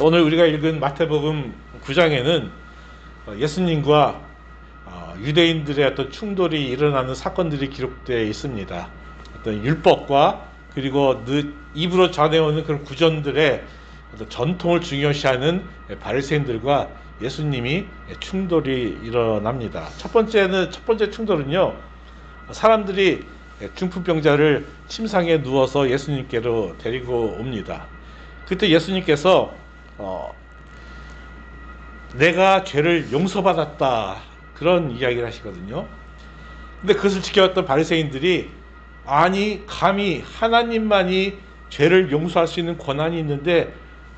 오늘 우리가 읽은 마태복음 9장에는 예수님과 어, 유대인들의 어떤 충돌이 일어나는 사건들이 기록되어 있습니다. 어떤 율법과 그리고 입으로 전해오는 그런 구전들의 어떤 전통을 중요시하는 바리새인들과 예수님이 충돌이 일어납니다. 첫 번째는 첫 번째 충돌은요. 사람들이 중풍병자를 침상에 누워서 예수님께로 데리고 옵니다. 그때 예수님께서 어, 내가 죄를 용서받았다 그런 이야기를 하시거든요. 근데 그것을 지켜왔던 바리새인들이 아니 감히 하나님만이 죄를 용서할 수 있는 권한이 있는데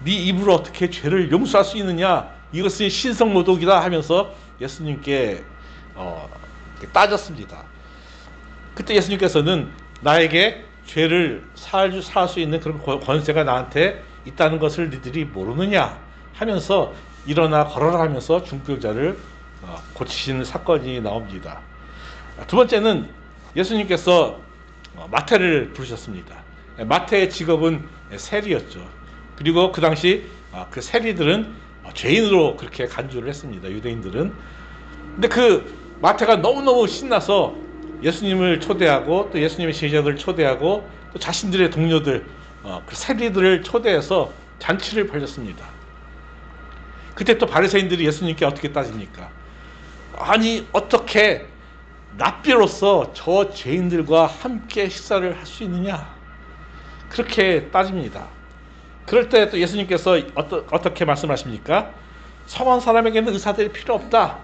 네 입으로 어떻게 죄를 용서할 수 있느냐 이것은 신성모독이다 하면서 예수님께 어, 따졌습니다. 그때 예수님께서는 나에게 죄를 살 수 있는 그런 권세가 나한테 있다는 것을 너희들이 모르느냐 하면서 일어나 걸어라 하면서 중병자를 어, 고치시는 사건이 나옵니다. 두 번째는 예수님께서 어, 마태를 부르셨습니다. 마태의 직업은 세리였죠. 그리고 그 당시 어, 그 세리들은 죄인으로 그렇게 간주를 했습니다. 유대인들은. 근데 그 마태가 너무너무 신나서 예수님을 초대하고 또 예수님의 제자들을 초대하고 또 자신들의 동료들 그 세리들을 초대해서 잔치를 벌였습니다. 그때 또 바리새인들이 예수님께 어떻게 따집니까? 아니 어떻게 납비로서 저 죄인들과 함께 식사를 할 수 있느냐? 그렇게 따집니다. 그럴 때 또 예수님께서 어떠, 어떻게 말씀하십니까? 성한 사람에게는 의사들이 필요 없다.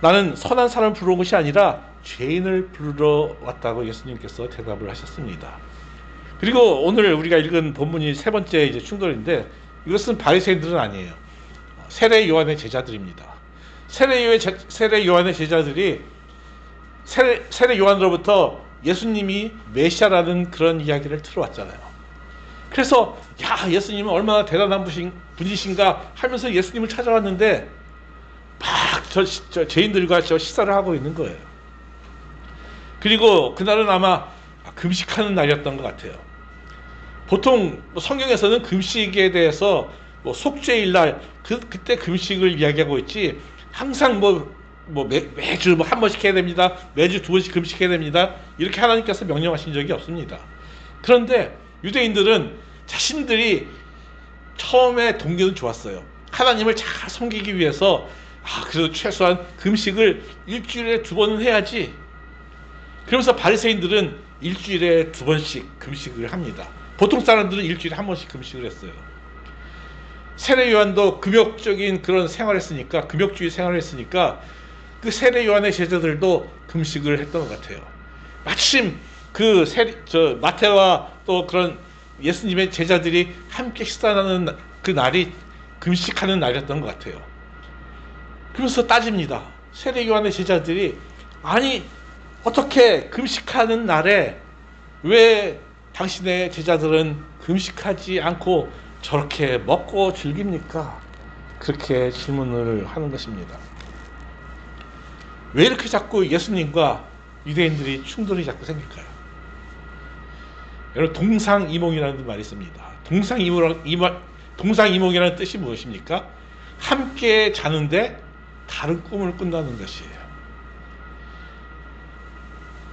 나는 선한 사람을 부르는 것이 아니라 죄인을 부르러 왔다고 예수님께서 대답을 하셨습니다. 그리고 오늘 우리가 읽은 본문이 세 번째 이제 충돌인데 이것은 바리새인들은 아니에요. 세례 요한의 제자들입니다. 세례 요한의, 제, 세례 요한의 제자들이 세례, 세례 요한으로부터 예수님이 메시아라는 그런 이야기를 들어왔잖아요. 그래서 야 예수님은 얼마나 대단한 분이신가 하면서 예수님을 찾아왔는데 막저 저 죄인들과 저 식사를 하고 있는 거예요. 그리고 그날은 아마 금식하는 날이었던 것 같아요. 보통 성경에서는 금식에 대해서 뭐 속죄일 날 그, 그때 금식을 이야기하고 있지 항상 뭐, 뭐 매, 매주 뭐 한 번씩 해야 됩니다. 매주 두 번씩 금식해야 됩니다. 이렇게 하나님께서 명령하신 적이 없습니다. 그런데 유대인들은 자신들이 처음에 동기는 좋았어요. 하나님을 잘 섬기기 위해서 아 그래도 최소한 금식을 일주일에 두 번은 해야지. 그러면서 바리새인들은 일주일에 두 번씩 금식을 합니다. 보통 사람들은 일주일에 한 번씩 금식을 했어요. 세례 요한도 금욕적인 그런 생활했으니까 금욕주의 생활했으니까 그 세례 요한의 제자들도 금식을 했던 것 같아요. 마침 그 세례, 저 마태와 또 그런 예수님의 제자들이 함께 식사하는 그 날이 금식하는 날이었던 것 같아요. 그러면서 따집니다. 세례 요한의 제자들이 아니 어떻게 금식하는 날에 왜 당신의 제자들은 금식하지 않고 저렇게 먹고 즐깁니까? 그렇게 질문을 하는 것입니다. 왜 이렇게 자꾸 예수님과 유대인들이 충돌이 자꾸 생길까요? 여러분 동상이몽이라는 말이 있습니다. 동상이몽 동상이몽이라는 뜻이 무엇입니까? 함께 자는데 다른 꿈을 꾼다는 것이에요.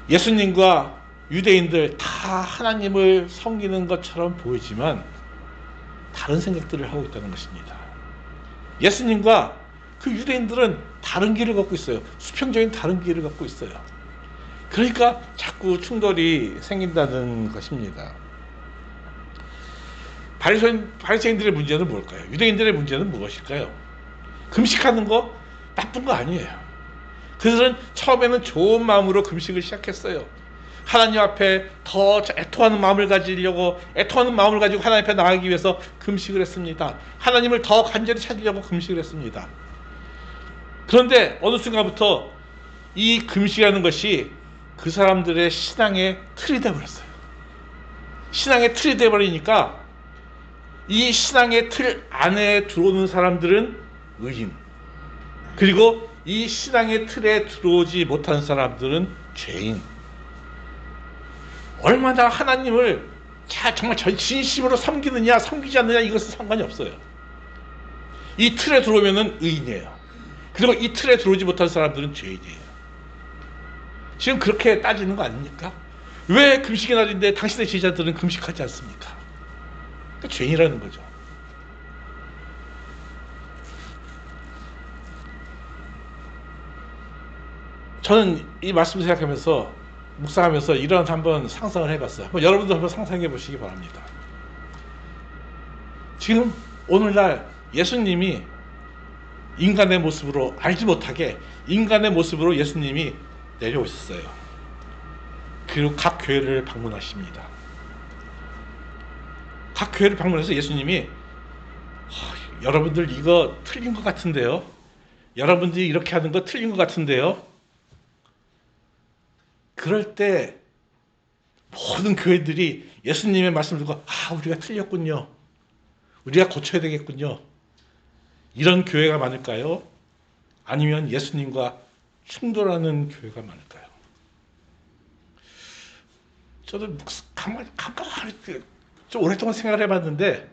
예수님과 유대인들 다 하나님을 섬기는 것처럼 보이지만 다른 생각들을 하고 있다는 것입니다. 예수님과 그 유대인들은 다른 길을 걷고 있어요. 수평적인 다른 길을 걷고 있어요. 그러니까 자꾸 충돌이 생긴다는 것입니다. 바리새인, 바리새인들의 문제는 뭘까요? 유대인들의 문제는 무엇일까요? 금식하는 거 나쁜 거 아니에요. 그들은 처음에는 좋은 마음으로 금식을 시작했어요. 하나님 앞에 더 애통하는 마음을 가지려고 애통하는 마음을 가지고 하나님 앞에 나가기 위해서 금식을 했습니다. 하나님을 더 간절히 찾으려고 금식을 했습니다. 그런데 어느 순간부터 이 금식이라는 것이 그 사람들의 신앙의 틀이 되어버렸어요. 신앙의 틀이 되어버리니까 이 신앙의 틀 안에 들어오는 사람들은 의인. 그리고 이 신앙의 틀에 들어오지 못한 사람들은 죄인. 얼마나 하나님을 자, 정말 전 진심으로 섬기느냐, 섬기지 않느냐 이것은 상관이 없어요. 이 틀에 들어오면은 의인이에요. 그리고 이 틀에 들어오지 못한 사람들은 죄인이에요. 지금 그렇게 따지는 거 아닙니까? 왜 금식의 날인데 당신의 제자들은 금식하지 않습니까? 그러니까 죄인이라는 거죠. 저는 이 말씀 생각하면서 묵상하면서 이런 한번 상상을 해봤어요. 한번 여러분도 한번 상상해 보시기 바랍니다. 지금 오늘날 예수님이 인간의 모습으로 알지 못하게 인간의 모습으로 예수님이 내려오셨어요. 그리고 각 교회를 방문하십니다. 각 교회를 방문해서 예수님이 "하, 여러분들 이거 틀린 것 같은데요. 여러분들이 이렇게 하는 거 틀린 것 같은데요. 그럴 때 모든 교회들이 예수님의 말씀을 듣고 아 우리가 틀렸군요. 우리가 고쳐야 되겠군요. 이런 교회가 많을까요? 아니면 예수님과 충돌하는 교회가 많을까요? 저도 가만히 좀 오랫동안 생각을 해봤는데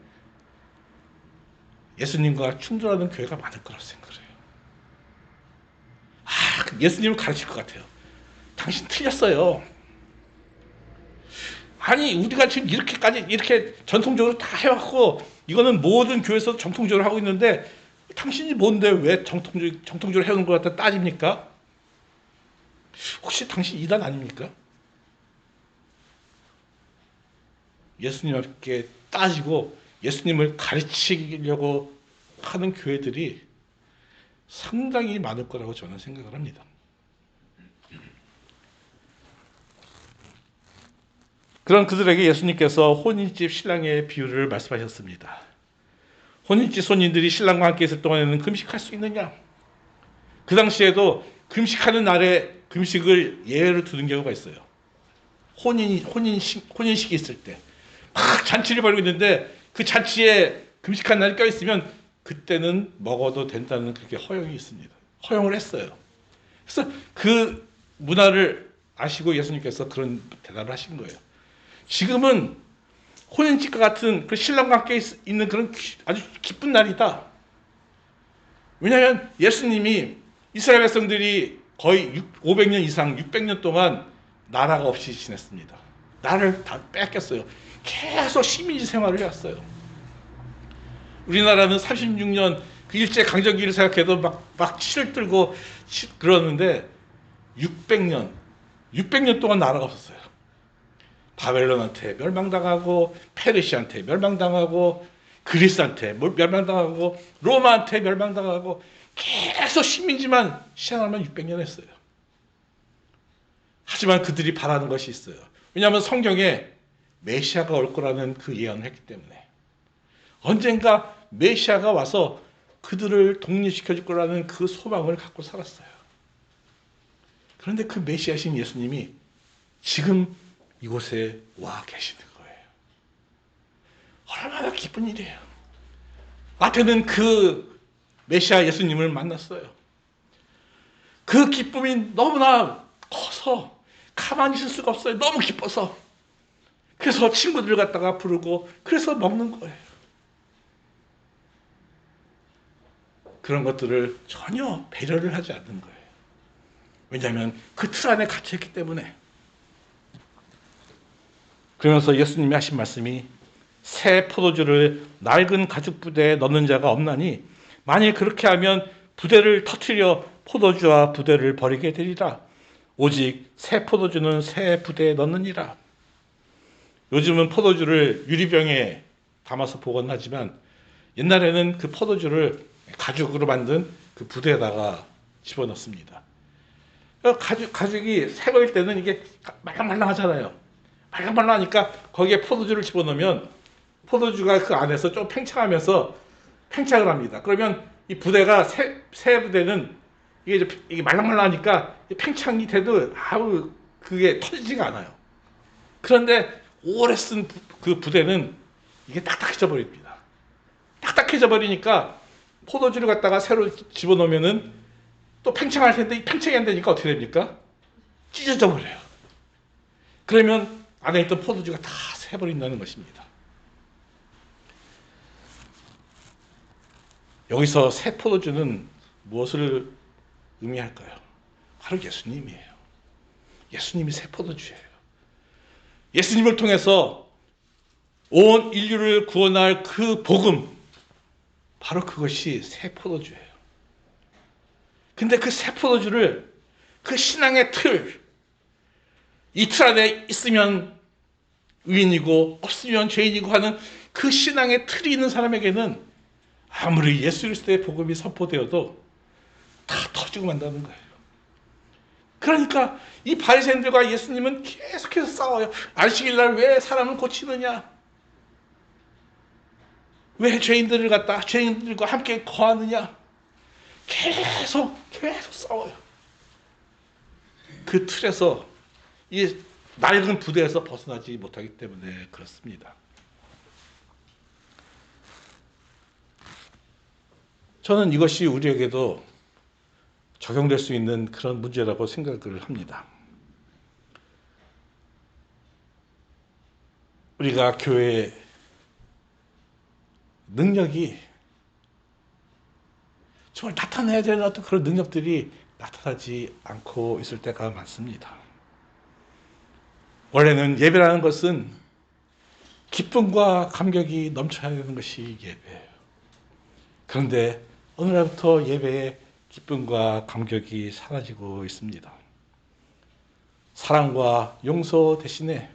예수님과 충돌하는 교회가 많을 거라고 생각을 해요. 아, 예수님을 가르칠 것 같아요. 당신 틀렸어요. 아니 우리가 지금 이렇게까지 이렇게 전통적으로 다 해왔고 이거는 모든 교회에서 정통적으로 하고 있는데 당신이 뭔데 왜 정통적, 정통적으로 해오는 것 같다 따집니까? 혹시 당신 이단 아닙니까? 예수님 앞에 따지고 예수님을 가르치려고 하는 교회들이 상당히 많을 거라고 저는 생각을 합니다. 그런 그들에게 예수님께서 혼인집 신랑의 비유를 말씀하셨습니다. 혼인집 손님들이 신랑과 함께 있을 동안에는 금식할 수 있느냐? 그 당시에도 금식하는 날에 금식을 예외로 두는 경우가 있어요. 혼인 혼인식 혼인식이 있을 때 막 잔치를 벌이고 있는데 그 잔치에 금식한 날이 껴 있으면 그때는 먹어도 된다는 그렇게 허용이 있습니다. 허용을 했어요. 그래서 그 문화를 아시고 예수님께서 그런 대답을 하신 거예요. 지금은 혼인집과 같은 그 신랑과 함께 있- 있는 그런 기- 아주 기쁜 날이다. 왜냐하면 예수님이 이스라엘 백성들이 거의 6, 500년 이상, 600년 동안 나라가 없이 지냈습니다. 나를 다 뺏겼어요. 계속 시민지 생활을 해왔어요. 우리나라는 36년 그 일제 강점기를 생각해도 막, 막 치를 치- 그러는데 600년, 600년 동안 나라가 없었어요. 바벨론한테 멸망당하고 페르시한테 멸망당하고 그리스한테 뭘 멸망당하고 로마한테 멸망당하고 계속 식민지만 시행하면 600년 했어요. 하지만 그들이 바라는 것이 있어요. 왜냐하면 성경에 메시아가 올 거라는 그 예언을 했기 때문에 언젠가 메시아가 와서 그들을 독립시켜 줄 거라는 그 소망을 갖고 살았어요. 그런데 그 메시아신 예수님이 지금 이곳에 와 계시는 거예요. 얼마나 기쁜 일이에요. 마태는 그 메시아 예수님을 만났어요. 그 기쁨이 너무나 커서 가만히 있을 수가 없어요. 너무 기뻐서. 그래서 친구들 갖다가 부르고 그래서 먹는 거예요. 그런 것들을 전혀 배려를 하지 않는 거예요. 왜냐하면 그 틀 안에 갇혀있기 때문에. 그러면서 예수님이 하신 말씀이 새 포도주를 낡은 가죽 부대에 넣는 자가 없나니 만일 그렇게 하면 부대를 터뜨려 포도주와 부대를 버리게 되리라. 오직 새 포도주는 새 부대에 넣느니라. 요즘은 포도주를 유리병에 담아서 보관하지만 옛날에는 그 포도주를 가죽으로 만든 그 부대에다가 집어넣습니다. 가죽, 가죽이 새 거일 때는 이게 말랑말랑하잖아요. 말랑말랑 하니까 거기에 포도주를 집어넣으면 포도주가 그 안에서 좀 팽창하면서 팽창을 합니다. 그러면 이 부대가 새, 새 부대는 이게, 이제 이게 말랑말랑하니까 팽창이 돼도 아우 그게 터지지가 않아요. 그런데 오래 쓴 그 부대는 이게 딱딱해져 버립니다. 딱딱해져 버리니까 포도주를 갖다가 새로 집어넣으면은 또 팽창할 텐데 이 팽창이 안 되니까 어떻게 됩니까? 찢어져 버려요. 그러면 안에 있던 포도주가 다 새버린다는 것입니다. 여기서 새 포도주는 무엇을 의미할까요? 바로 예수님이에요. 예수님이 새 포도주예요. 예수님을 통해서 온 인류를 구원할 그 복음, 바로 그것이 새 포도주예요. 근데 그 새 포도주를 그 신앙의 틀, 이 틀 안에 있으면 의인이고 없으면 죄인이고 하는 그 신앙의 틀이 있는 사람에게는 아무리 예수 그리스도의 복음이 선포되어도 다 터지고 만다는 거예요. 그러니까 이 바리새인들과 예수님은 계속해서 싸워요. 안식일 날 왜 사람을 고치느냐? 왜 죄인들을 갖다 죄인들과 함께 거하느냐? 계속 계속 싸워요. 그 틀에서 이 낡은 부대에서 벗어나지 못하기 때문에 그렇습니다. 저는 이것이 우리에게도 적용될 수 있는 그런 문제라고 생각을 합니다. 우리가 교회 능력이 정말 나타내야 되는 어떤 그런 능력들이 나타나지 않고 있을 때가 많습니다. 원래는 예배라는 것은 기쁨과 감격이 넘쳐야 되는 것이 예배예요. 그런데 오늘부터 예배에 기쁨과 감격이 사라지고 있습니다. 사랑과 용서 대신에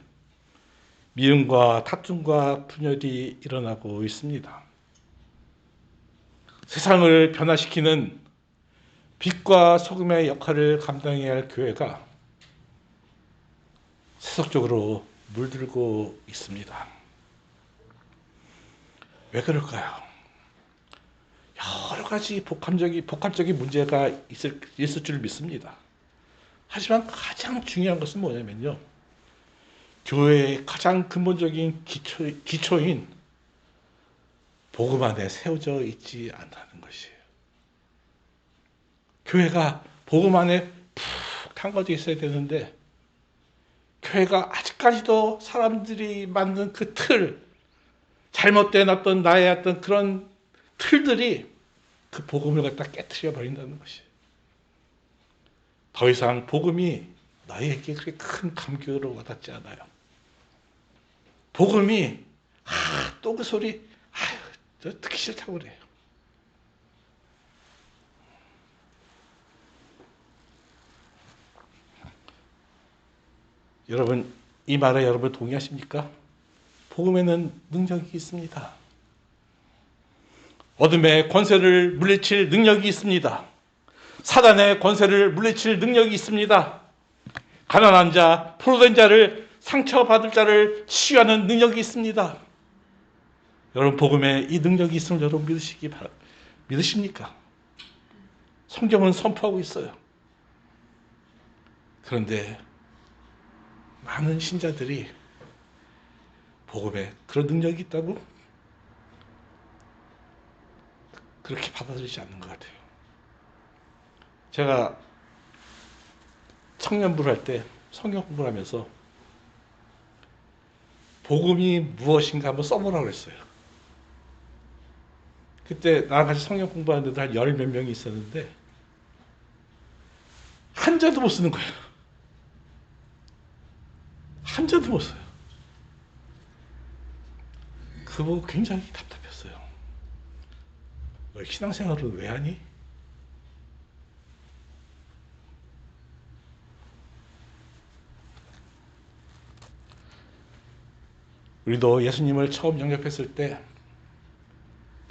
미움과 다툼과 분열이 일어나고 있습니다. 세상을 변화시키는 빛과 소금의 역할을 감당해야 할 교회가 세속적으로 물들고 있습니다. 왜 그럴까요? 여러 가지 복합적인, 복합적인 문제가 있을, 있을 줄 믿습니다. 하지만 가장 중요한 것은 뭐냐면요. 교회의 가장 근본적인 기초, 기초인 복음 안에 세워져 있지 않다는 것이에요. 교회가 복음 안에 푹 담궈져 있어야 되는데 교회가 아직까지도 사람들이 만든 그 틀, 잘못된 어떤 나의 어떤 그런 틀들이 그 복음을 갖다 깨뜨려 버린다는 것이에요. 더 이상 복음이 나에게 그렇게 큰 감격으로 와닿지 않아요. 복음이 아, 또 그 소리 아유, 저 듣기 싫다고 그래요. 여러분 이 말에 여러분 동의하십니까? 복음에는 능력이 있습니다. 어둠의 권세를 물리칠 능력이 있습니다. 사단의 권세를 물리칠 능력이 있습니다. 가난한 자, 포로된 자를 상처받을 자를 치유하는 능력이 있습니다. 여러분 복음에 이 능력이 있음을 여러분 믿으시기 바랍 믿으십니까? 성경은 선포하고 있어요. 그런데 많은 신자들이 복음에 그런 능력이 있다고 그렇게 받아들이지 않는 것 같아요. 제가 청년부를 할 때 성경 공부를 하면서 복음이 무엇인가 한번 써보라고 했어요. 그때 나랑 같이 성경 공부하는 데도 한 열 몇 명이 있었는데 한 자도 못 쓰는 거예요. 한 자도 못 써요. 그거 보고 굉장히 답답했어요. 너 신앙생활을 왜 하니? 우리도 예수님을 처음 영접했을 때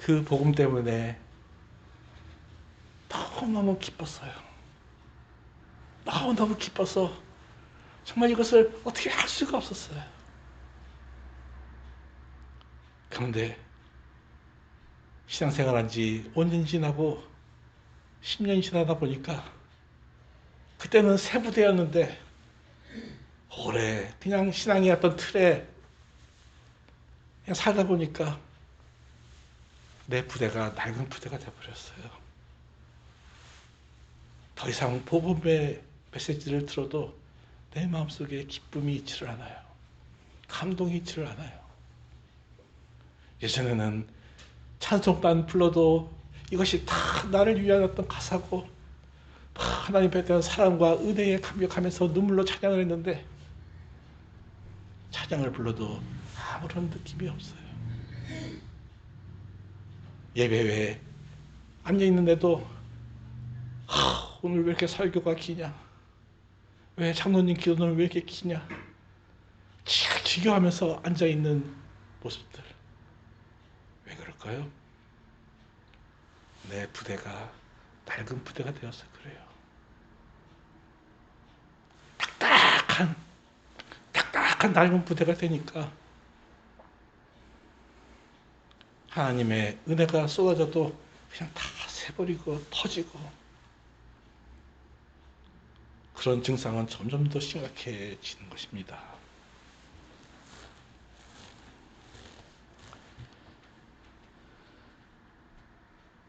그 복음 때문에 너무너무 기뻤어요. 너무너무 기뻐서 정말 이것을 어떻게 할 수가 없었어요. 그런데 신앙생활 한 지 5년 지나고 10년 지나다 보니까 그때는 세 부대였는데 오래 그냥 신앙이 어떤 틀에 그냥 살다 보니까 내 부대가 낡은 부대가 돼버렸어요. 더 이상 복음의 메시지를 들어도 내 마음속에 기쁨이 있지를 않아요. 감동이 있지를 않아요. 예전에는 찬송단 불러도 이것이 다 나를 위한 어떤 가사고 하나님에 대한 사랑과 은혜에 감격하면서 눈물로 찬양을 했는데 찬양을 불러도 아무런 느낌이 없어요. 예배 외에 앉아 있는데도 하, 오늘 왜 이렇게 설교가 기냐? 왜 장로님 기도는 왜 이렇게 기냐? 지겨하면서 앉아 있는 모습들 왜 그럴까요? 내 부대가 낡은 부대가 되어서 그래요. 딱딱한 딱딱한 낡은 부대가 되니까 하나님의 은혜가 쏟아져도 그냥 다 새버리고 터지고 그런 증상은 점점 더 심각해지는 것입니다.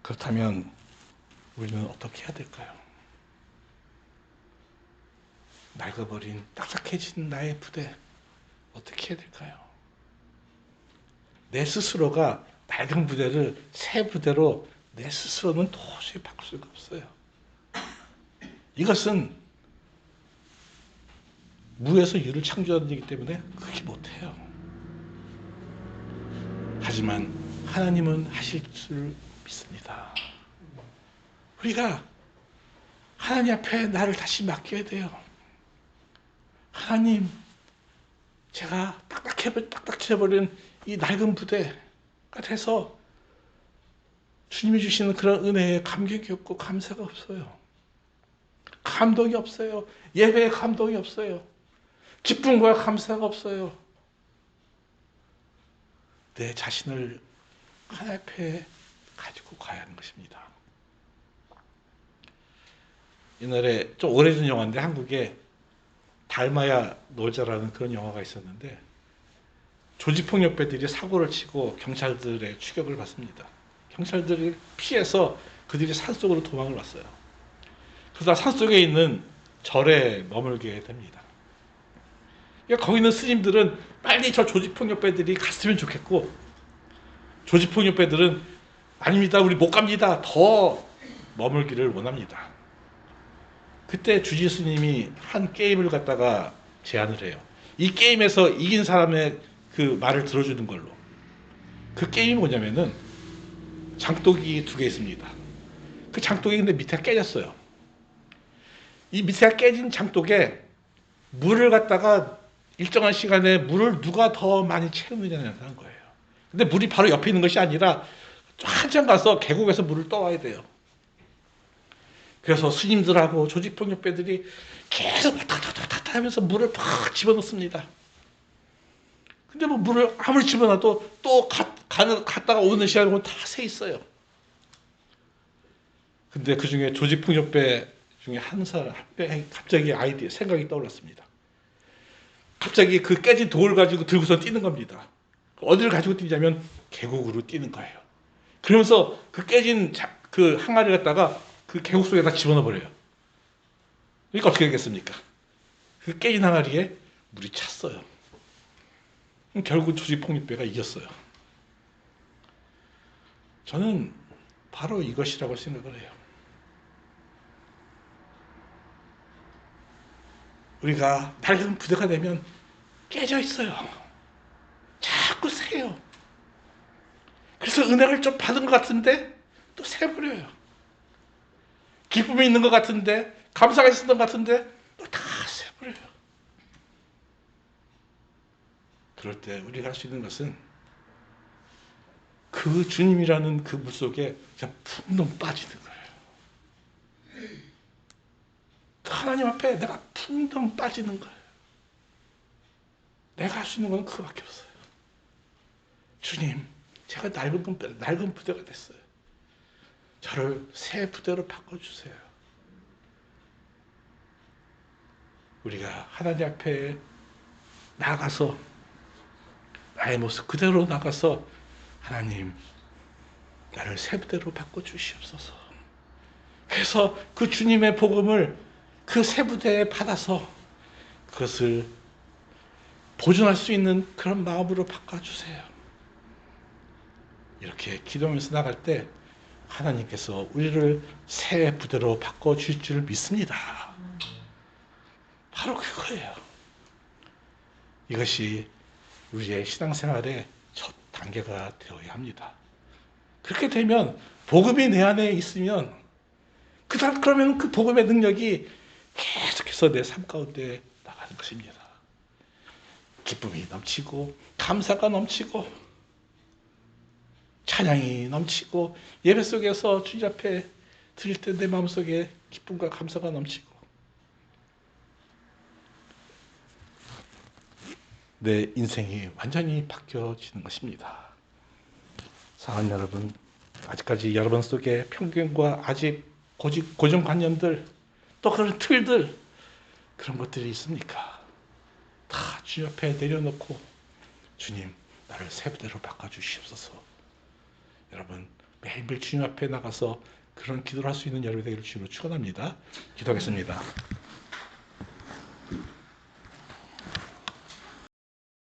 그렇다면 우리는 어떻게 해야 될까요? 낡아버린 딱딱해진 나의 부대 어떻게 해야 될까요? 내 스스로가 낡은 부대를 새 부대로 내 스스로는 도저히 바꿀 수가 없어요. 이것은 무에서 유를 창조하는 일이기 때문에 그렇게 못해요. 하지만 하나님은 하실 줄 믿습니다. 우리가 하나님 앞에 나를 다시 맡겨야 돼요. 하나님, 제가 딱딱해, 딱딱해버린 이 낡은 부대가 돼서 주님이 주시는 그런 은혜에 감격이 없고 감사가 없어요. 감동이 없어요. 예배에 감동이 없어요. 기쁨과 감사가 없어요. 내 자신을 하나님 앞에 가지고 가야 하는 것입니다. 옛날에 좀 오래전 영화인데 한국에 달마야 놀자라는 그런 영화가 있었는데 조직폭력배들이 사고를 치고 경찰들의 추격을 받습니다. 경찰들을 피해서 그들이 산속으로 도망을 왔어요. 그러다 산속에 있는 절에 머물게 됩니다. 그러니까 거기 있는 스님들은 빨리 저 조직폭력배들이 갔으면 좋겠고 조직폭력배들은 아닙니다. 우리 못 갑니다. 더 머물기를 원합니다. 그때 주지 스님이 한 게임을 갖다가 제안을 해요. 이 게임에서 이긴 사람의 그 말을 들어주는 걸로. 그 게임이 뭐냐면은 장독이 두 개 있습니다. 그 장독이 근데 밑에 깨졌어요. 이 밑에 깨진 장독에 물을 갖다가 일정한 시간에 물을 누가 더 많이 채우느냐는 거예요. 근데 물이 바로 옆에 있는 것이 아니라 한참 가서 계곡에서 물을 떠와야 돼요. 그래서 스님들하고 조직폭력배들이 계속 타타타타 하면서 물을 팍 집어넣습니다. 근데 뭐 물을 아무리 집어넣어도 또 가, 가는, 갔다가 오는 시간은 다새 있어요. 근데 그 중에 조직폭력배 중에 한 사람, 한 갑자기 아이디어, 생각이 떠올랐습니다. 갑자기 그 깨진 돌 가지고 들고서 뛰는 겁니다. 어디를 가지고 뛰냐면 계곡으로 뛰는 거예요. 그러면서 그 깨진 그 항아리 갖다가 그 계곡 속에다 집어넣어 버려요. 그러니까 어떻게 되겠습니까? 그 깨진 항아리에 물이 찼어요. 결국 조직폭력배가 이겼어요. 저는 바로 이것이라고 생각을 해요. 우리가 밝은 부대가 되면 깨져 있어요. 자꾸 새요. 그래서 은혜를 좀 받은 것 같은데 또 새버려요. 기쁨이 있는 것 같은데 감사가 있었던 것 같은데 또 다 새버려요. 그럴 때 우리가 할 수 있는 것은 그 주님이라는 그 물 속에 그냥 풍덩 빠지는 거예요. 하나님 앞에 내가 풍덩 빠지는 거예요. 내가 할 수 있는 건 그거밖에 없어요. 주님, 제가 낡은, 낡은 부대가 됐어요. 저를 새 부대로 바꿔주세요. 우리가 하나님 앞에 나가서 나의 모습 그대로 나가서 하나님 나를 새 부대로 바꿔 주시옵소서. 그래서 그 주님의 복음을 그 새 부대에 받아서 그것을 보존할 수 있는 그런 마음으로 바꿔주세요. 이렇게 기도하면서 나갈 때 하나님께서 우리를 새 부대로 바꿔줄 줄 믿습니다. 바로 그거예요. 이것이 우리의 신앙생활의 첫 단계가 되어야 합니다. 그렇게 되면 복음이 내 안에 있으면 그다음 그러면 그 복음의 능력이 계속해서 내 삶 가운데 나가는 것입니다. 기쁨이 넘치고 감사가 넘치고 찬양이 넘치고 예배 속에서 주님 앞에 드릴 때 내 마음속에 기쁨과 감사가 넘치고 내 인생이 완전히 바뀌어지는 것입니다. 사랑 여러분, 아직까지 여러분 속에 편견과 아직 고집, 고정관념들, 또 그런 틀들, 그런 것들이 있습니까? 다 주님 앞에 내려놓고 주님, 나를 새부대로 바꿔주시옵소서. 여러분, 매일매일 주님 앞에 나가서 그런 기도를 할 수 있는 여러분 되기를 주로 축원합니다. 기도하겠습니다.